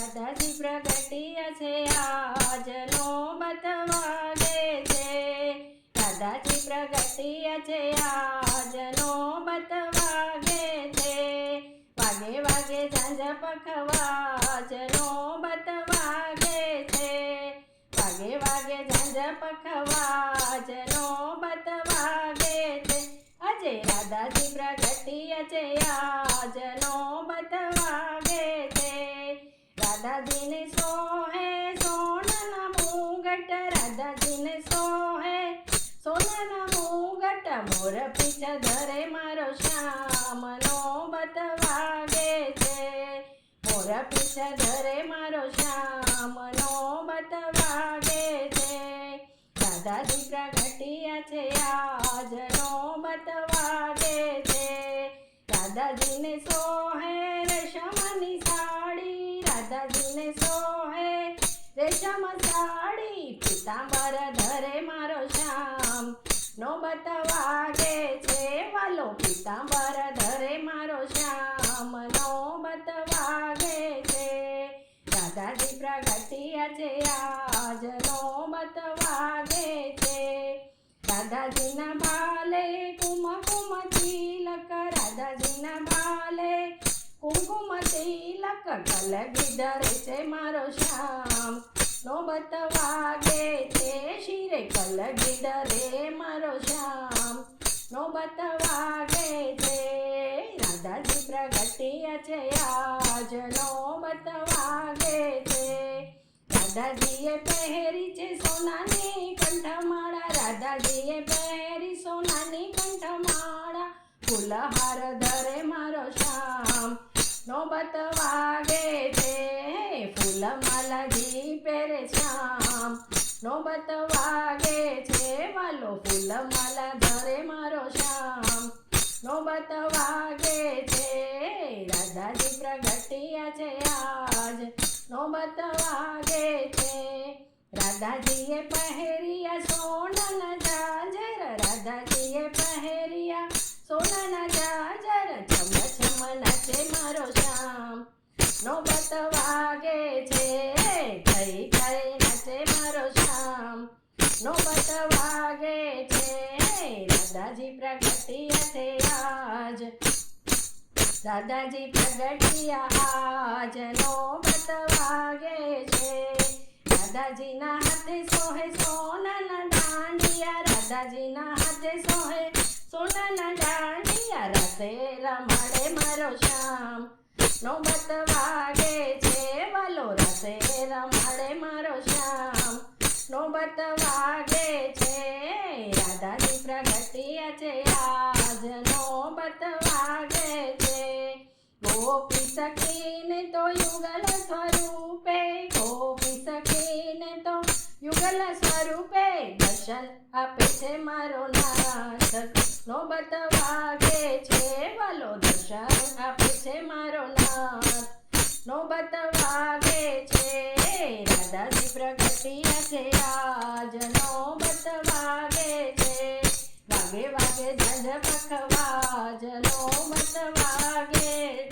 રાધાજી પ્રગટ્યા છે આજનો બતવાગે છે દાદાજી પ્રગટ્યા છે. આજનો બતવાગે છે વાગે વાગે ઝાંઝ પખવાજનો બતવાગે છે. વાગે વાગે ઝાંઝ પખવાજનો બતવાગે છે. આજે દાદાજી પ્રગટ્યા છે આજનો મુગટ રાધાજીને સોહે. સોનાના મુગટ મોર પીછ ધરે મારો શ્યામનો બતવાગે છે. મોર પીછ ધરે મારો શ્યામનો બતવાગે છે. દાદાજી પ્રગટ્યા છે આજનો બતવાગે છે. દાદાજીને સોહે સાડી ધરે મારો શ્યામ. નો બતવાગે છે વાલો. પીતાંબર ધરે મારો શ્યામ. નો બતવાગે છે. દાદાજી પ્રગટ્યા છે આજનો બતવાગે છે. દાદાજીના કુમ કુમ તિલક. રાધાજીના ભાલે કુમકુમ તિલક. કલ ગીધરે છે મારો શ્યામ. નો બતવાગે છે શિરે કલગી ધરે મારો શ્યામ. નો બતવાગે છે રાધાજી પ્રગટ્યા છે આજનો બતવાગે છે રાધાજીએ પહેરી છે સોનાની કંઠમાળા. રાધાજીએ પહેરી સોનાની કંઠમાળા. ફૂલહાર ધરે મારો શ્યામ. નો બતવાગે છે ફૂલમાલાજી પહેરે શ્યામ. નોબત વાગે છે વાલો ફૂલમાલા ધરે મારો શ્યામ. નોબત વાગે છે રાધાજી પ્રગટ્યા છે આજ. નોબત વાગે છે રાધાજીએ પહેરિયા સોનાના જાજર. રાધાજીએ પહેરિયા સોનાના જાજર. છમ છમ નાચે મારો શ્યામ. નો બતવાગે છે, થઈ થઈ નાચે મારો શામ. નો બતવાગે છે, દાદાજી પ્રગટ્યા છે આજ. દાદાજી પ્રગટ્યા આજ. નોબત બતવાગે છે, દાદાજીના હાથે સોહે સોનાના દાંડિયા. રાધાજીના હાથે સોહે સોનાના દાંડિયા. રાતે રમાડે મારો શ્યામ નો બતવાગે છે વાલો રસે રમાડે મારો શ્યામ. નો બતવાગે છે રાધાની પ્રગટ્યા છે આજ. નોબત વાગે છે ગોપી સખીને તો યુગલ સ્વરૂપે, ગોપી સખીને તો યુગલ સ્વરૂપે દર્શન આપે છે મારો નાથ નો બતવાગે દાદાજી પ્રગતિ છે આજનો બત વાગે છે વાગે વાગે ધજ પખવાજનો બત વાગે